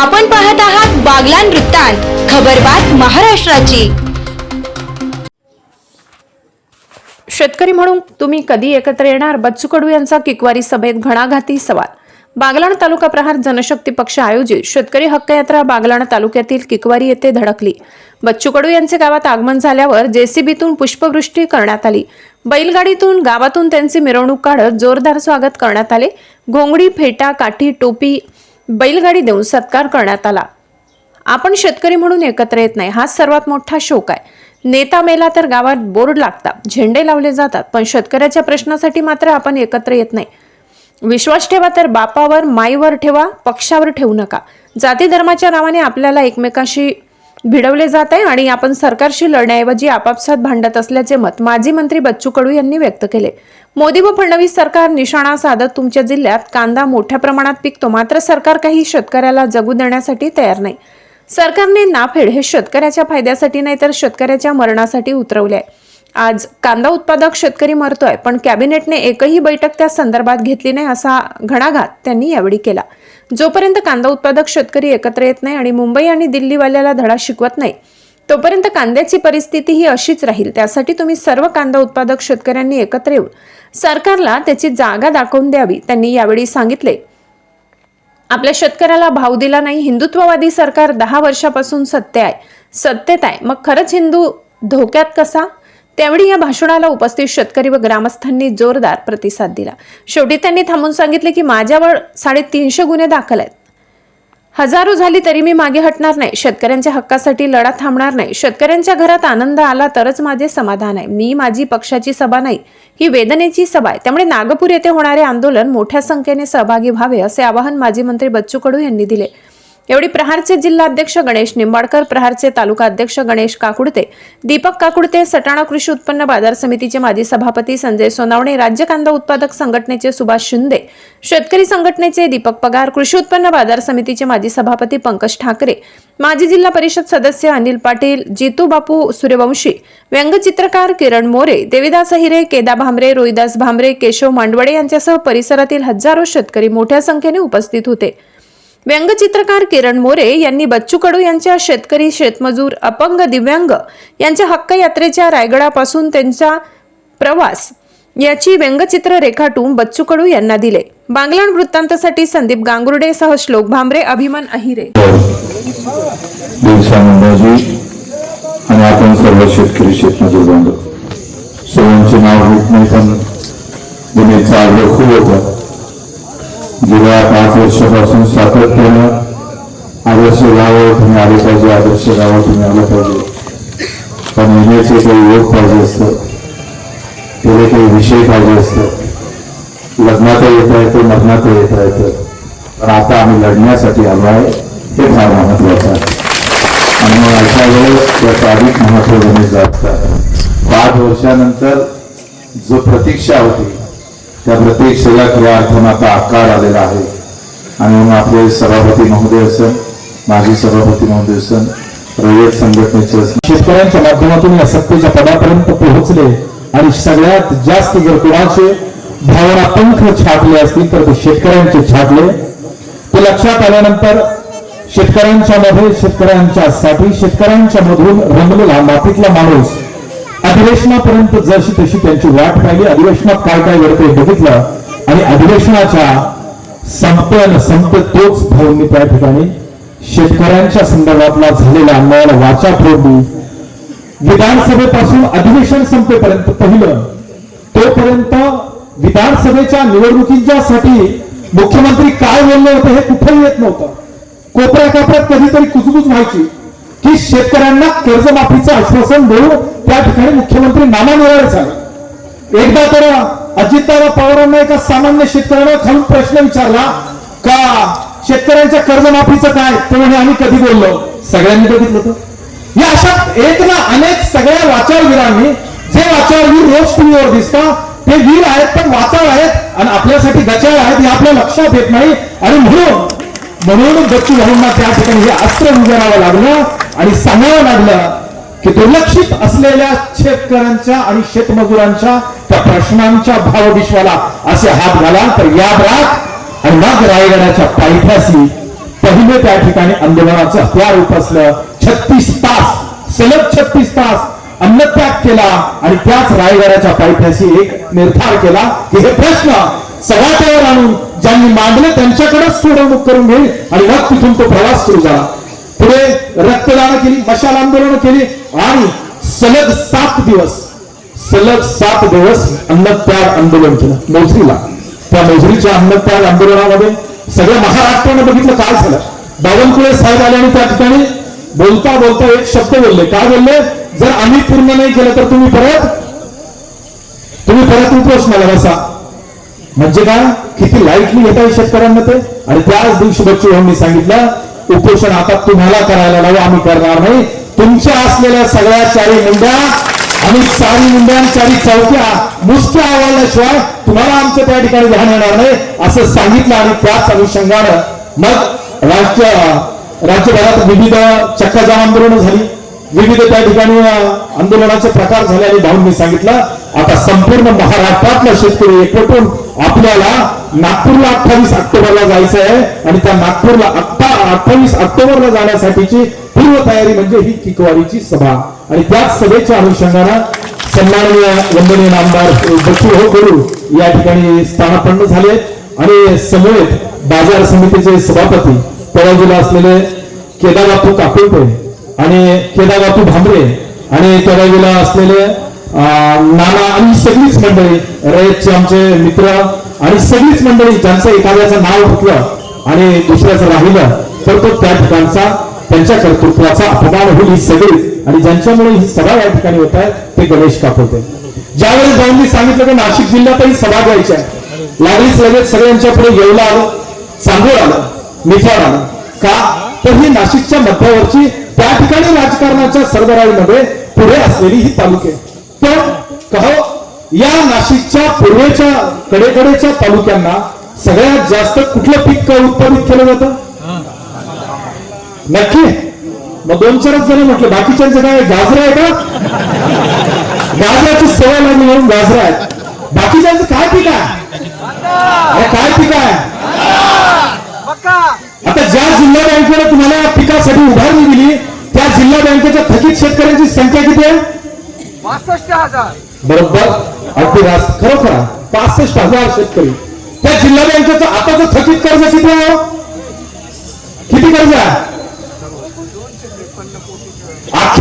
आपण पाहत आहात बागलान वृत्तांत खबरबात महाराष्ट्राची. शेतकरी म्हणून तुम्ही कधी एकत्र येणार? बच्चू कडू यांचा किकवारी सभेत घणाघाती सवाल. बागलाण तालुका प्रहार जनशक्ती पक्ष आयोजित शेतकरी हक्क यात्रा बागलाण तालुक्यातील किकवारी येथे धडकली. बच्चू कडू यांचे गावात आगमन झाल्यावर जेसीबीतून पुष्पवृष्टी करण्यात आली. बैलगाडीतून गावातून त्यांची मिरवणूक काढत जोरदार स्वागत करण्यात आले. घोंगडी फेटा काठी टोपी बैलगाडी देऊन सत्कार करण्यात आला. आपण शेतकरी म्हणून एकत्र येत नाही हा सर्वात मोठा शोक आहे. नेता मेला तर गावात बोर्ड लागतात झेंडे लावले जातात पण शेतकऱ्याच्या प्रश्नासाठी मात्र आपण एकत्र येत नाही. विश्वास ठेवा तर बापावर माईवर ठेवा पक्षावर ठेवू नका. जाती धर्माच्या नावाने आपल्याला एकमेकाशी भिडवले जात आहे आणि आपण सरकारशी लढण्याऐवजी आपापसात भांडत असल्याचे मत माजी मंत्री बच्चू कडू यांनी व्यक्त केले. मोदी व फडणवीस सरकार निशाणा साधत तुमच्या जिल्ह्यात कांदा मोठ्या प्रमाणात पिकतो मात्र सरकार काही शेतकऱ्याला जगू देण्यासाठी तयार नाही. सरकारने नाफेड हे शेतकऱ्याच्या फायद्यासाठी नाही तर शेतकऱ्याच्या मरणासाठी उतरवले आहे आज कांदा उत्पादक शेतकरी मरतोय पण कॅबिनेटने एकही बैठक त्या संदर्भात घेतली नाही असा घणाघात त्यांनी यावेळी केला. जोपर्यंत कांदा उत्पादक शेतकरी एकत्र येत नाही आणि मुंबई आणि दिल्लीवाल्याला धडा शिकवत नाही तोपर्यंत कांद्याची परिस्थिती ही अशीच राहील. त्यासाठी तुम्ही सर्व कांदा उत्पादक शेतकऱ्यांनी एकत्र येऊन सरकारला त्याची जागा दाखवून द्यावी त्यांनी यावेळी सांगितले. आपल्या शेतकऱ्याला भाव दिला नाही. हिंदुत्ववादी सरकार दहा वर्षापासून सत्य आहे. सत्तेत आहे. मग खरंच हिंदू धोक्यात कसा? त्यावेळी या भाषणाला उपस्थित शेतकरी व ग्रामस्थांनी जोरदार प्रतिसाद दिला. शेवटी त्यांनी थांबून सांगितले की माझ्यावर साडेतीनशे गुन्हे दाखल आहेत. हजारो झाली तरी मी मागे हटणार नाही. शेतकऱ्यांच्या हक्कासाठी लढा थांबणार नाही. शेतकऱ्यांच्या घरात आनंद आला तरच माझे समाधान आहे. मी माझी पक्षाची सभा नाही ही वेदनेची सभा आहे. त्यामुळे नागपूर येथे होणारे आंदोलन मोठ्या संख्येने सहभागी व्हावे असे आवाहन माजी मंत्री बच्चू कडू यांनी दिले. एवढी प्रहारचे जिल्हाध्यक्ष गणेश निंबाडकर प्रहारचे तालुका अध्यक्ष गणेश काकुडते दीपक काकुडते सटाणा कृषी उत्पन्न बाजार समितीचे माजी सभापती संजय सोनावणे राज्य कांदा उत्पादक संघटनेचे सुभाष शिंदे शेतकरी संघटनेचे दीपक पगार कृषी उत्पन्न बाजार समितीचे माजी सभापती पंकज ठाकरे माजी जिल्हा परिषद सदस्य अनिल पाटील जितू बापू सूर्यवंशी व्यंगचित्रकार किरण मोरे देविदास अहिरे केदा भामरे रोहिदास भामरे केशव मांडवडे यांच्यासह परिसरातील हजारो शेतकरी मोठ्या संख्येने उपस्थित होते. व्यंगचित्रकार किरण मोरे यांनी बच्चू कडू यांच्या शेतकरी शेतमजूर अपंग दिव्यांग यांच्या हक्क यात्रेच्या रायगडापासून त्यांचा प्रवास याची व्यंगचित्र रेखाटून बच्चू कडू यांना दिले. बांगलाण वृत्तांतासाठी संदीप गांगुर्डे सह श्लोक भांबरे अभिमान अहिरे. आणि आपण सर्व शेतकरी शेतमजूर बांधव. सर्वांचे नाव घेत नाही पण खूप होतं. गेल्या पाच वर्षापासून सातत्यानं आदर्श गावं तुम्ही आले पाहिजे आदर्श गावं तुम्ही आलं पाहिजे. पण येण्याचे काही योग पाहिजे असतं. त्याला काही विषय पाहिजे असतं. लग्नात येता येतं लग्नात येता येतं पण आता आम्ही लढण्यासाठी आलो आहे हे फार महत्वाचं आहे. आणि मग अशा वेळेस त्याचं अधिक महत्त्व गणित जात. पाच वर्षानंतर जो प्रतीक्षा होती त्या प्रतीक्षेला खऱ्या अर्थानं आता आकार आलेला आहे. आणि मग आपले सभापती महोदय असेल माजी सभापती महोदय असेल रयत संघटनेचे शेतकऱ्यांच्या माध्यमातून या सत्तेच्या पदापर्यंत पोहोचले आणि सगळ्यात जास्त जर कोणाचे भावना पंख छाटले असतील तर ते शेतकऱ्यांचे छाटले ते लक्षात आल्यानंतर शेतकऱ्यांच्या मध्ये शेतकऱ्यांच्यासाठी शेतकऱ्यांच्या मधून रंगलेला मातीतला माणूस अधिवेशनापर्यंत जशी तशी त्यांची वाट पाहिली अधिवेशनात काय काय घडते बघितलं. आणि अधिवेशनाच्या संपते संप संपते तोच भाऊंनी त्या ठिकाणी शेतकऱ्यांच्या संदर्भातला झालेला अन्यायाला वाचा फोडली विधानसभेपासून अधिवेशन संपेपर्यंत पहिलं. तोपर्यंत विधानसभेच्या निवडणुकीच्यासाठी मुख्यमंत्री काय बोलले होते हे कुठेही येत नव्हतं. कोपऱ्या कापऱ्यात कधीतरी कुजबुज व्हायची. की शेतकऱ्यांना कर्जमाफीचं आश्वासन देऊन त्या ठिकाणी मुख्यमंत्री नामानिराळे झाले एकदा तर अजितदादा पवारांना एका सामान्य शेतकऱ्याला खालून प्रश्न विचारला का शेतकऱ्यांच्या कर्जमाफीचं काय? ते म्हणजे आम्ही कधी बोललो? सगळ्यांनी बघितलं होतं या अशा एक ना अनेक सगळ्या वाचारवीरांनी जे वाचारवीर रोज टीव्हीवर दिसतात ते वीर आहेत पण वाचाळ आहेत आणि आपल्यासाठी गचाळ आहेत हे आपल्या लक्षात येत नाही. आणि म्हणून म्हणून बच्चू भाऊंना त्या ठिकाणी हे अस्त्र उभारावं लागलं आणि सांगावं लागलं की दुर्लक्षित असलेल्या शेतकऱ्यांच्या आणि शेतमजुरांच्या त्या प्रश्नांच्या भावविश्वाला असे हात घाला. तर या राग आणि मग रायगडाच्या पायथ्याशी पहिले त्या ठिकाणी आंदोलनाचं हत्यार उपसलं. छत्तीस तास सलग छत्तीस तास अन्नत्याग केला आणि त्याच रायगडाच्या पायथ्याशी एक निर्धार केला की हे प्रश्न सगळ्यावर आणून ज्यांनी मांडले त्यांच्याकडेच सोडवणूक करून घेईल आणि मग तिथून तो प्रवास सुरू झाला. पुढे रक्तदान केली मशाल आंदोलन केली आणि सलग सात दिवस सलग सात दिवस अन्नत्याग आंदोलन केलं. मोजरीला त्या मोजरीच्या अन्नत्याग आंदोलनामध्ये सगळ्या महाराष्ट्रानं बघितलं काय झालं? बावनकुळे साहेब आले आणि त्या ठिकाणी बोलता बोलता एक शब्द बोलले. काय बोलले? जर आम्ही पूर्ण नाही केलं तर तुम्ही परत तुम्ही परत उपोषणाला बसा. म्हणजे काय? किती लाईटली घेता येईल शेतकऱ्यांना ते? आणि त्याच दिवशी बच्चू यांनी सांगितलं उपोषण आता तुम्हाला करायला लावा आम्ही करणार नाही. तुमच्या असलेल्या सगळ्या चारी मुंड्या आणि चारी मुंड्या चारी चौक्या मुसक्या आवडल्याशिवाय तुम्हाला आमचं त्या ठिकाणी ध्यान येणार नाही असं सांगितलं आणि त्याच अनुषंगानं मग राज्य राज्यभरात विविध चक्काजाम आंदोलनं झाली. विविध त्या ठिकाणी आंदोलनाचे प्रकार झाले आणि भाऊंनी सांगितलं आता संपूर्ण महाराष्ट्रातला शेतकरी एकवटून आपल्याला नागपूरला अठ्ठावीस ऑक्टोबरला जायचं आहे आणि त्या नागपूरला अठ्ठावीस ऑक्टोबरला जाण्यासाठीची पूर्व तयारी म्हणजे ही किकवाडीची सभा. आणि त्याच सभेच्या अनुषंगानं सन्माननीय वंदनीय आमदार बच्चू हो गुरु या ठिकाणी स्थानापन्न झाले. आणि समवेत बाजार समितीचे सभापती पराजूला असलेले केदारबापू काकुळपे आणि केदारबापू भांबरे आणि त्या असलेले अं, नाना आणि सगळीच मंडळी रयतचे आमचे मित्र आणि सगळीच मंडळी ज्यांचं एखाद्याचं नाव घेतलं आणि दुसऱ्याचं राहिलं तर तो त्या ठिकाणचा त्यांच्या कर्तृत्वाचा अपमान होईल ही सगळी. आणि ज्यांच्यामुळे ही सभा या ठिकाणी होत आहे ते गणेश कापवते ज्यावेळेस जाऊन मी सांगितलं की नाशिक जिल्ह्यातही सभा घ्यायच्या लागलीच लगेच सगळ्यांच्या पुढे येवला आलं चांगोळ आलं निफाड आलं. का? तर ही नाशिकच्या मध्यावरची त्या ठिकाणी राजकारणाच्या सरबराईमध्ये पुढे असलेली ही तालुके. पण कहो या नाशिकच्या पूर्वेच्या कडेकडेच्या तालुक्यांना सगळ्यात जास्त कुठलं पीक उत्पादित केलं जातं? नक्की. मग दोन चारच जण म्हटलं बाकीच्यांचं काय गाजरा आहे का? गाजराची सवय लागली म्हणून गाजरा आहे बाकीच्यांचं काय पीक आहे? अरे काय पीक आहे? आता ज्या जिल्हा बँकेने तुम्हाला पिकासाठी उभारणी दिली त्या जिल्हा बँकेच्या थकीत शेतकऱ्यांची संख्या किती आहे? पासष्ट हजार. बरोबर. अगदी खरोखर. पासष्ट हजार शेतकरी. त्या जिल्हा बँकेचं आताचं थकीत कर्ज किती आहे हो? किती कर्ज आहे? अख्ख्या